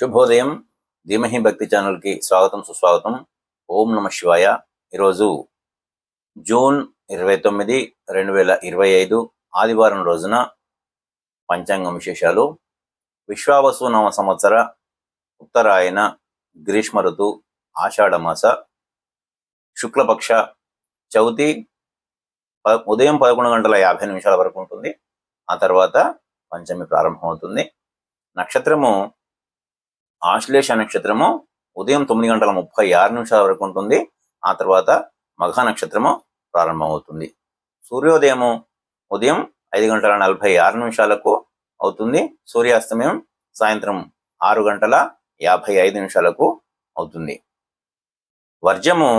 శుభోదయం. ధీమహి భక్తి ఛానల్కి స్వాగతం సుస్వాగతం. ఓం నమ శివాయ. ఈరోజు జూన్ ఇరవై తొమ్మిది రెండు వేల ఇరవై ఐదు ఆదివారం రోజున పంచాంగం విశేషాలు. విశ్వావసు నామ సంవత్సర ఉత్తరాయణ గ్రీష్మ ఋతు ఆషాఢమాస శుక్లపక్ష చవితి ఉదయం పదకొండు గంటల యాభై నిమిషాల వరకు ఉంటుంది. ఆ తర్వాత పంచమి ప్రారంభమవుతుంది. నక్షత్రము ఆశ్లేష నక్షత్రము ఉదయం తొమ్మిది గంటల ముప్పై ఆరు నిమిషాల వరకు ఉంటుంది. ఆ తర్వాత మఘ నక్షత్రము ప్రారంభమవుతుంది. సూర్యోదయము ఉదయం ఐదు గంటల నలభై ఆరు నిమిషాలకు అవుతుంది. సూర్యాస్తమయం సాయంత్రం ఆరు గంటల యాభై ఐదు నిమిషాలకు అవుతుంది. వర్జము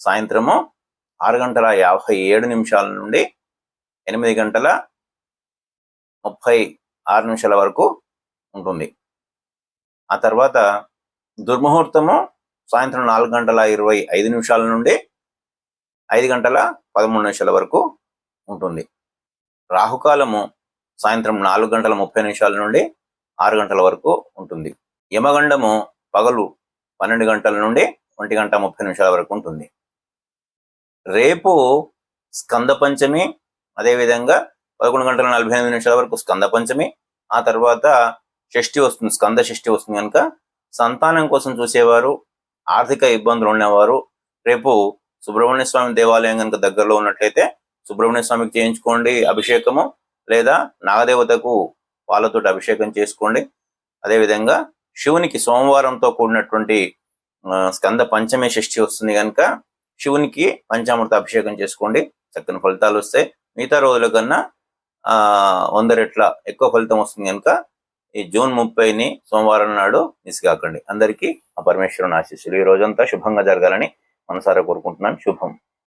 సాయంత్రము ఆరు గంటల యాభై ఏడు నిమిషాల నుండి ఎనిమిది గంటల ముప్పై ఆరు నిమిషాల వరకు ఉంటుంది. ఆ తర్వాత దుర్ముహూర్తము సాయంత్రం నాలుగు గంటల ఇరవై ఐదు నిమిషాల నుండి ఐదు గంటల పదమూడు నిమిషాల వరకు ఉంటుంది. రాహుకాలము సాయంత్రం నాలుగు గంటల ముప్పై నిమిషాల నుండి ఆరు గంటల వరకు ఉంటుంది. యమగండము పగలు పన్నెండు గంటల నుండి ఒంటి గంట ముప్పై నిమిషాల వరకు ఉంటుంది. రేపు స్కంద పంచమి అదేవిధంగా పదకొండు గంటల నలభై ఎనిమిది నిమిషాల వరకు స్కంద పంచమి ఆ తర్వాత షష్ఠి వస్తుంది స్కంద షష్ఠి వస్తుంది కనుక సంతానం కోసం చూసేవారు ఆర్థిక ఇబ్బందులు ఉన్నవారు రేపు సుబ్రహ్మణ్య స్వామి దేవాలయం కనుక దగ్గరలో ఉన్నట్లయితే సుబ్రహ్మణ్య స్వామికి చేయించుకోండి అభిషేకము లేదా నాగదేవతకు వాళ్ళతో అభిషేకం చేసుకోండి. అదేవిధంగా శివునికి సోమవారంతో కూడినటువంటి స్కంద పంచమే షష్ఠి వస్తుంది కనుక శివునికి పంచామృత అభిషేకం చేసుకోండి. చక్కని ఫలితాలు వస్తాయి. మిగతా రోజుల కన్నా ఆ వంద రెట్ల ఎక్కువ ఫలితం వస్తుంది కనుక ఈ జూన్ ముప్పైని సోమవారం నాడు మిస్ కాకండి. అందరికీ ఆ పరమేశ్వరుని ఆశీస్సులు. ఈ రోజంతా శుభంగా జరగాలని మనసారా కోరుకుంటున్నాను. శుభం.